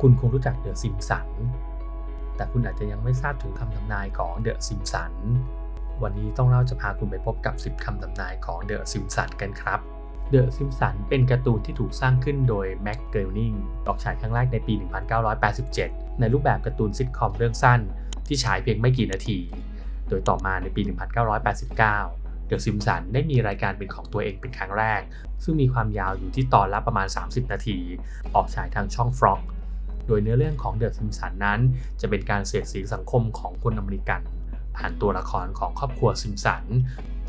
คุณคงรู้จักเดอะซิมสัน แต่คุณอาจจะยังไม่ทราบถึงคำทำนายของเดอะซิมสัน วันนี้ต้องเล่าจะพาคุณไปพบกับ 10 คำทำนายของเดอะซิมสันกันครับ เดอะซิมสันเป็นการ์ตูนที่ถูกสร้างขึ้นโดยแม็กเกลนิงออกฉายครั้งแรกในปี 1987 ในรูปแบบการ์ตูนซิทคอมเรื่องสั้น ที่ฉายเพียงไม่กี่นาที โดยต่อมาในปี 1989เดอะซิมสันได้มีรายการเป็นของตัวเองเป็นครั้งแรก ซึ่งมีความยาวอยู่ที่ตอนละประมาณ 30 นาที ออกฉายทางช่องฟร็อก โดยเนื้อเรื่องของเดอะซิมสันนั้น จะเป็นการเสียดสีสังคมของคนอเมริกัน ผ่านตัวละครของครอบครัวซิมสัน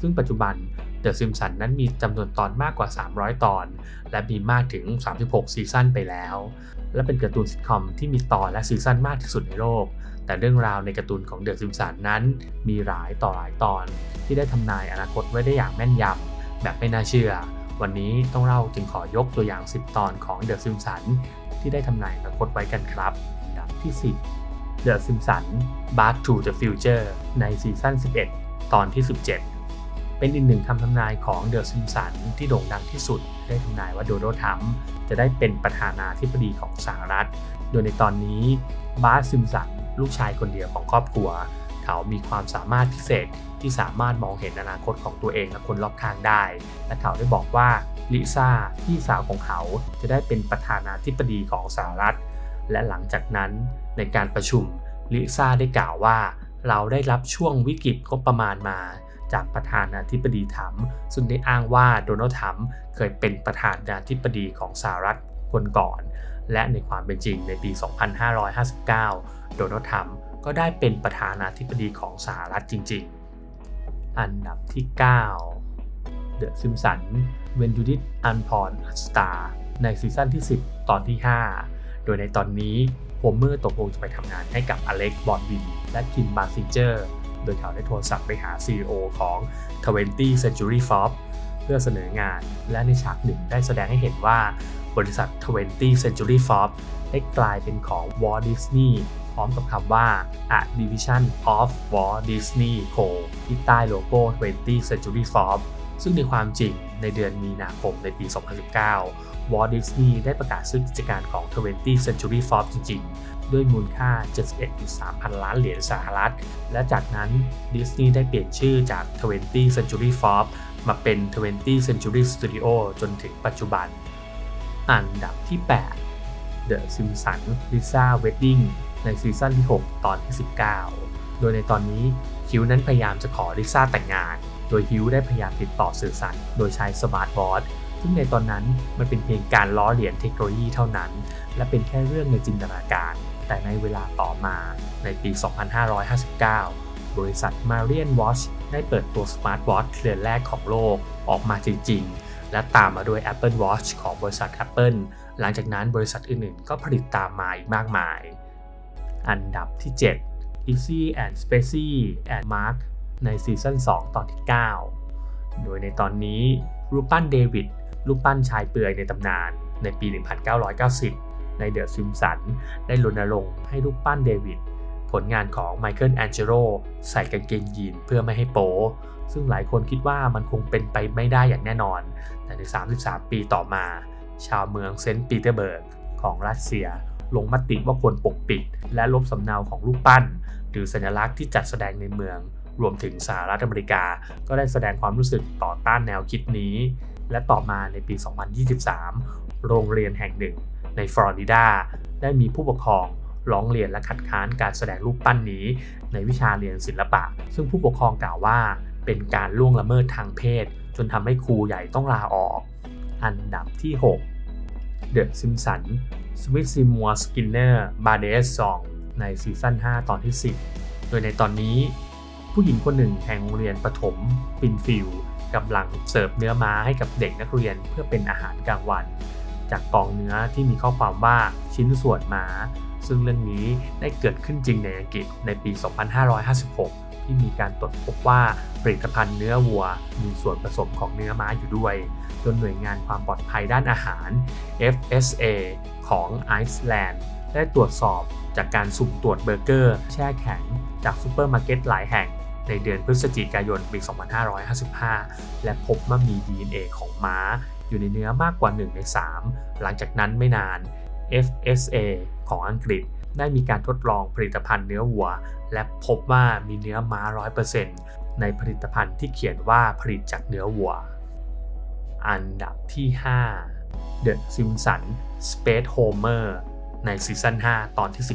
ซึ่งปัจจุบันเดอะซิมสันนั้นมีจำนวนตอนมากกว่า 300 ตอน และมีมากถึง 36 ซีซั่นไปแล้ว และเป็นการ์ตูนซิทคอมที่มีตอนและซีซั่นมากที่สุดในโลก แต่เรื่องราวในการ์ตูนของเดอะซิมสันนั้น มีหลายต่อหลายตอนที่ได้ทำนายอนาคตไว้ได้อย่างแม่นยำแบบไม่น่าเชื่อ วันนี้ต้องเล่าจึงขอยกตัวอย่าง 10 ตอนของเดอะซิมสันที่ได้ทำนายอนาคตไว้กันครับอันดับที่ 10 The Simpsons Back to the Future ในซีซั่น 11 ตอนที่ 17 เป็นอีกหนึ่งคำทำนายของ The Simpson ที่โด่งดังที่สุด ได้ทำนายว่าโดนัลด์ทรัมป์จะได้เป็นประธานาธิบดีของสหรัฐ โดยในตอนนี้บาร์ซิมสันลูกชายคนเดียวของครอบครัว เขามีความสามารถพิเศษที่สามารถมองเห็นอนาคตของตัวเองและคนรอบข้างได้ และเขาได้บอกว่าลิซ่าพี่สาวของเขาจะได้เป็นประธานาธิบดีของสหรัฐ และหลังจากนั้นในการประชุมลิซ่าได้กล่าวว่า เราได้รับช่วงวิกฤตงบประมาณมา จากประธานาธิบดีทรัมซึ่งได้อ้างว่าโดนัลด์ทรัมเคยเป็นประธานาธิบดีของสหรัฐคนก่อน และในความเป็นจริงในปี 2559 โดนัลด์ทรัม ก็ได้เป็นประธานาธิบดีของสหรัฐจริงๆ อันดับที่9 The Simpsons When Judith Unporn a Star ในซีซั่นที่ 10 ตอนที่ 5 โดยในตอนนี้โฮเมอร์ตกลงจะไปทำงานให้กับอเล็กบอดวินและคิมบาซิเจอร์ โดยเขาได้โทรศัพท์ไปหา CEO ของ 20 Century Fox เพื่อเสนองาน และในฉากหนึ่งได้แสดงให้เห็นว่าบริษัท 20 Century Fox ได้กลายเป็นของ Walt Disney ร้อมกับคำว่า A Division of Walt Disney Co ที่ใต้โลโก้ 20th Century Fox ซึ่งในความจริงในเดือนมีนาคมในปี 2019 Walt Disney ได้ประกาศซื้อกิจการของ 20th Century Fox จริง ๆ ด้วยมูลค่า 71.3 พันล้านเหรียญสหรัฐ และจากนั้นดิสนีย์ได้เปลี่ยนชื่อจาก 20th Century Fox มาเป็น 20th Century Studio จนถึงปัจจุบัน อันดับที่ 8 The Simpsons Lisa Wedding ในซีซั่นที่ 6 ตอนที่ 19 โดยในตอนนี้ฮิวนั้นพยายามจะขอลิซ่าแต่งงาน โดยฮิวได้พยายามติดต่อสื่อสารโดยใช้สมาร์ทบอร์ซึ่งในตอนนั้นมันเป็นเพียงการล้อเลียนเทคโนโลยีเท่านั้น และเป็นแค่เรื่องในจินตนาการ แต่ในเวลาต่อมาในปี 2559 บริษัท Marian Watch ได้เปิดตัวสมาร์ทวอทช์เรือนแรกของโลกออกมาจริงๆ และตามมาด้วย Apple Watch ของบริษัท Apple หลังจากนั้นบริษัทอื่นๆ ก็ผลิตตามมาอีกมากมาย อันดับที่ 7 Easy and Spacey and Mark ในซีซั่น2 ตอนที่ 9 โดยในตอนนี้รูปปั้นเดวิดรูปปั้นชายเปลือยในตำนานในปี 1990 ในเดอะซิมสันได้รณรงค์ให้รูปปั้นเดวิดผลงานของไมเคิลแองเจโรใส่กางเกงยีนเพื่อไม่ให้โป๊ซึ่งหลายคนคิดว่ามันคงเป็นไปไม่ได้อย่างแน่นอน แต่ใน 33 ปีต่อมา ชาวเมืองเซนต์ปีเตอร์เบิร์กของรัสเซีย ลงมติว่าควรปกปิด และลบสำเนาของรูปปั้น หรือสัญลักษณ์ที่จัดแสดงในเมือง รวมถึงสหรัฐอเมริกา ก็ได้แสดงความรู้สึกต่อต้านแนวคิดนี้ และต่อมาในปี 2023 โรงเรียนแห่งหนึ่ง ในฟลอริดาได้มีผู้ปกครองร้องเรียนและคัดค้านการแสดงรูปปั้นนี้ ในวิชาเรียนศิลปะ ซึ่งผู้ปกครองกล่าวว่า เป็นการล่วงละเมิดทางเพศ จนทำให้ครูใหญ่ต้องลาออก อันดับที่ 6 The Simpsons Smith Seymour Skinner b a r d e s Song ในซีซั่น 5 ตอนที่ 10 โดยในตอนนี้ ผู้หญิงคนหนึ่งแห่งโรงเรียนประถมปินฟิลกำลังเสิร์ฟเนื้อม้าให้กับเด็กนักเรียนเพื่อเป็นอาหารกลางวัน จากกองเนื้อที่มีข้อความว่าชิ้นส่วนม้า ซึ่งเรื่องนี้ได้เกิดขึ้นจริงในอังกฤษในปี 2556 ที่มีการตรวจพบว่าผลิตภัณฑ์เนื้อวัวมีส่วนผสมของเนื้อม้าอยู่ด้วย จนหน่วยงานความปลอดภัยด้านอาหาร FSA ของไอซ์แลนด์ได้ตรวจสอบจากการสุ่มตรวจเบอร์เกอร์แช่แข็งจากซูเปอร์มาร์เก็ตหลายแห่งในเดือนพฤศจิกายนปี 2555 และพบว่ามี DNA ของม้า อยู่ในเนื้อมากกว่า 1 ใน 3 หลังจากนั้นไม่นาน FSA ของอังกฤษได้มีการทดลองผลิตภัณฑ์เนื้อวัว และพบว่ามีเนื้อม้า 100%ในผลิตภัณฑ์ที่เขียนว่าผลิตจากเนื้อวัว อันดับที่ 5 The Simpsons Space Homer ในซีซั่น5 ตอนที่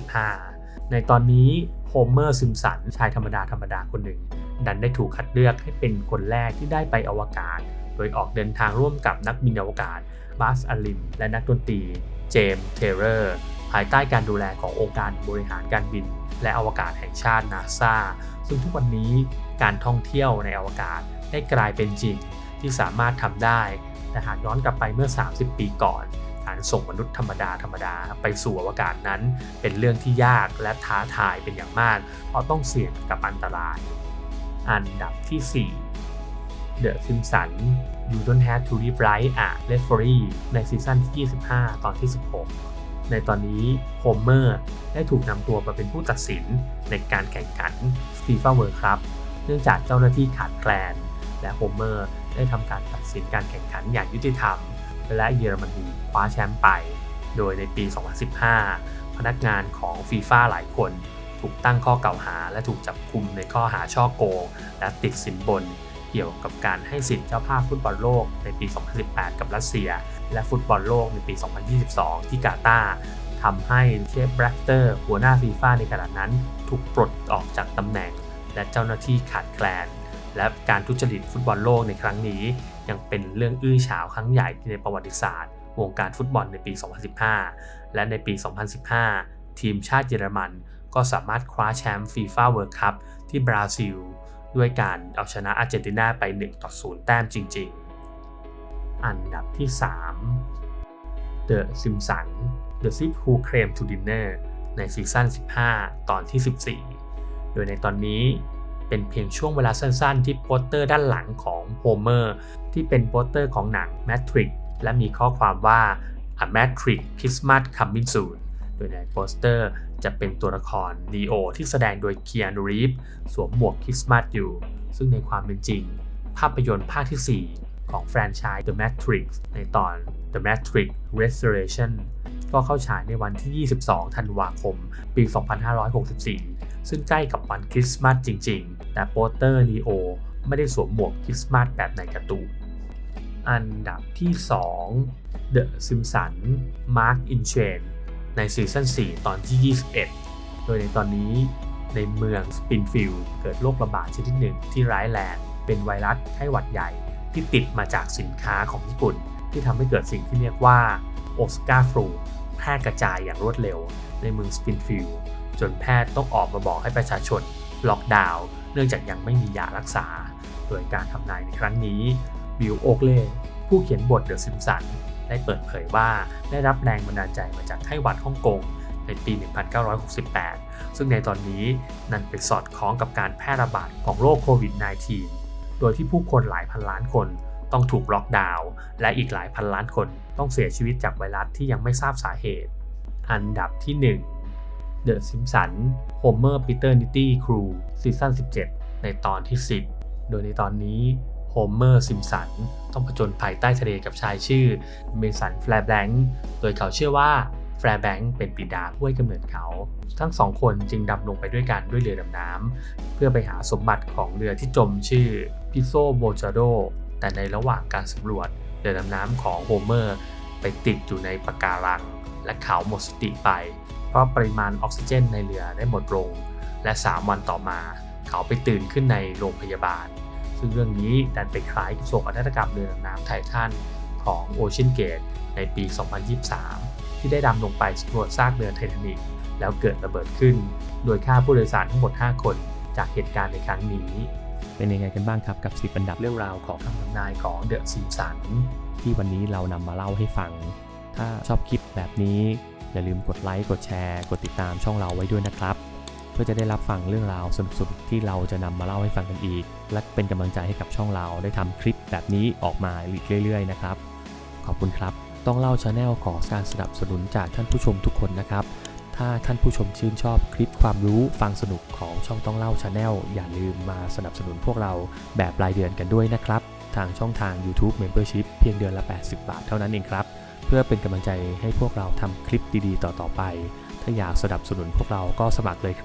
15 ในตอนนี้โฮเมอร์ซิมสันชายธรรมดาธรรมดาคนหนึ่ง ดันได้ถูกคัดเลือกให้เป็นคนแรกที่ได้ไปอวกาศ โดยออกเดินทางร่วมกับนักบินอวกาศบาสอลิม และนักดนตรี เจมส์เทเลอร์ ภายใต้การดูแลขององค์การบริหารการบิน และอวกาศแห่งชาตินาซาซึ่งทุกวันนี้การท่องเที่ยวในอวกาศได้กลายเป็นจริง ที่สามารถทำได้ แต่หากย้อนกลับไปเมื่อ 30 ปีก่อน การส่งมนุษย์ธรรมดาธรรมดาไปสู่อวกาศนั้น เป็นเรื่องที่ยากและท้าทายเป็นอย่างมาก เพราะต้องเสี่ยงกับอันตราย อันดับที่ 4 The Simpsons You Don't Have to Live Right อะ Referee ในซีซั่นที่ 25 ตอนที่ 16 ในตอนนี้โฮเมอร์ได้ถูกนำตัวมาเป็นผู้ตัดสินในการแข่งขัน FIFA World Cup เนื่องจากเจ้าหน้าที่ขาดแคลน และโฮเมอร์ ได้ทำการตัดสินการแข่งขันอย่างยุติธรรม และเยอรมนีคว้าแชมป์ไป โดยในปี 2015 พนักงานของฟีฟ่าหลายคนถูกตั้งข้อกล่าวหาและถูกจับกุมในข้อหาช่อโกง และติดสินบน เกี่ยวกับการให้สิทธิ์เจ้าภาพฟุตบอลโลกในปี 2018 กับรัสเซีย และฟุตบอลโลกในปี 2022 ที่กาตาร์ทำให้เชฟแบรกเตอร์หัวหน้าฟีฟ่าในขณะนั้น ถูกปลดออกจากตำแหน่ง และเจ้าหน้าที่ขาดแคลน และการทุจริตฟุตบอลโลกในครั้งนี้ ยังเป็นเรื่องอื้อฉาวครั้งใหญ่ในประวัติศาสตร์ วงการฟุตบอลในปี 2015 และในปี 2015 ทีมชาติเยอรมัน ก็สามารถคว้าแชมป์ฟีฟ่าเวิลด์คัพที่บราซิล ด้วยการเอาชนะอาร์เจนตินาไป 1 ต่อ 0 แต้มจริง ๆ อันดับที่ 3 The Simpsons The Sip Who Came to Dinner ในซีซั่น15 ตอนที่ 14 โดยในตอนนี้ เป็นเพียงช่วงเวลาสั้นๆ ที่โปสเตอร์ด้านหลังของโฮเมอร์ที่เป็นโปสเตอร์ของหนัง Matrix และมีข้อความว่า A Matrix Christmas Coming Soon โดยในโปสเตอร์จะเป็นตัวละคร Neo ที่แสดงโดยเคียนูรีฟสวมหมวกคริสต์มาสอยู่ ซึ่งในความเป็นจริง ภาพยนตร์ภาคที่ 4 ของแฟรนไชส์ The Matrix ในตอน The Matrix Restoration ก็เข้าฉายในวันที่ 22 ธันวาคม ปี 2564 ซึ่งใกล้กับวันคริสต์มาสจริง ๆ แต่โปสเตอร์ Neo ไม่ได้สวมหมวกคริสต์มาสแบบในการ์ตูนอันดับที่ 2 The Simpsons Mark in Chain ในซีซั่น 4 ตอนที่ 21 โดยในตอนนี้ในเมืองสปินฟิลด์เกิดโรคระบาดชนิดหนึ่งที่ร้ายแรง เป็นไวรัสไข้หวัดใหญ่ ที่ติดมาจากสินค้าของญี่ปุ่น ที่ทำให้เกิดสิ่งที่เรียกว่าโอสกาฟลูแพร่กระจายอย่างรวดเร็ว ในเมืองสปินฟิลด์จนแพทย์ต้องออกมาบอกให้ประชาชนล็อกดาวน์เนื่องจากยังไม่มียารักษา โดยการทำนายในครั้งนี้บิลโอกเล่ผู้เขียนบทเดอะซิมสันได้เปิดเผยว่าได้รับแรงบันดาลใจมาจากไข้หวัดฮ่องกงในปี 1968 ซึ่งในตอนนี้นั่นไปสอดคล้องกับการแพร่ระบาดของโรคโควิด -19 โดยที่ผู้คนหลายพันล้านคนต้องถูกล็อกดาวน์และอีกหลายพันล้านคนต้องเสียชีวิตจากไวรัสที่ยังไม่ทราบสาเหตุ อันดับที่ 1 The Simpsons Homer Paternity Crew ซีซั่น17 ในตอนที่ 10 โดยในตอนนี้โฮเมอร์ซิมสันต้องผจญภัยใต้ทะเลกับชายชื่อเมสันแฟร์แบงค์โดยเขาเชื่อว่าแฟร์แบงค์เป็นปิดาผู้ให้กำเนิดเขา ทั้งสองคนจึงดำลงไปด้วยกันด้วยเรือดำน้ำเพื่อไปหาสมบัติของเรือที่จมชื่อ พิโซโบจาโดแต่ในระหว่างการสำรวจเรือดำน้ำของโฮเมอร์ไปติดอยู่ในปะการัง และเขาหมดสติไป เพราะปริมาณออกซิเจนในเรือได้หมดลง และ 3 วันต่อมา เขาไปตื่นขึ้นในโรงพยาบาล ซึ่งเรื่องนี้ดันไปคล้ายกับโศกนาฏกรรมเรือดำน้ำไททันของโอเชียนเกตในปี 2023 ที่ได้ดำลงไปสำรวจซากเรือไททานิกแล้วเกิดระเบิดขึ้น โดยฆ่าผู้โดยสารทั้งหมด 5 คนจากเหตุการณ์ในครั้งนี้ เป็นยังไงกันบ้างครับกับ10อันดับเรื่องราวของคำทำนายของเดอะซิมสันที่วันนี้เรานำมาเล่าให้ฟัง ถ้าชอบคลิปแบบนี้ อย่าลืมกดไลค์กดแชร์ กดติดตามช่องเราไว้ด้วยนะครับ เพื่อจะได้รับฟังเรื่องราวสนุกๆที่เราจะนำมาเล่าให้ฟังกันอีก และเป็นกำลังใจให้กับช่องเราได้ทำคลิปแบบนี้ออกมาเรื่อยๆนะครับ ขอบคุณครับ ต้องเล่าชาแนลขอการสนับสนุนจากท่านผู้ชมทุกคนนะครับ ถ้าท่านผู้ชมชื่นชอบคลิปความรู้ฟังสนุกของช่องต้องเล่าชาแนลอย่าลืมมาสนับสนุนพวกเราแบบรายเดือนกันด้วยนะครับ ทางช่องทาง YouTube Membership เพียงเดือนละ 80 บาทเท่านั้นเองครับ เพื่อพื่อเป็นกำลังใจให้พวกเราทำคลิปดีๆ ต่อๆไป ถ้าอยากสนับสนุนพวกเราก็สมัครเลย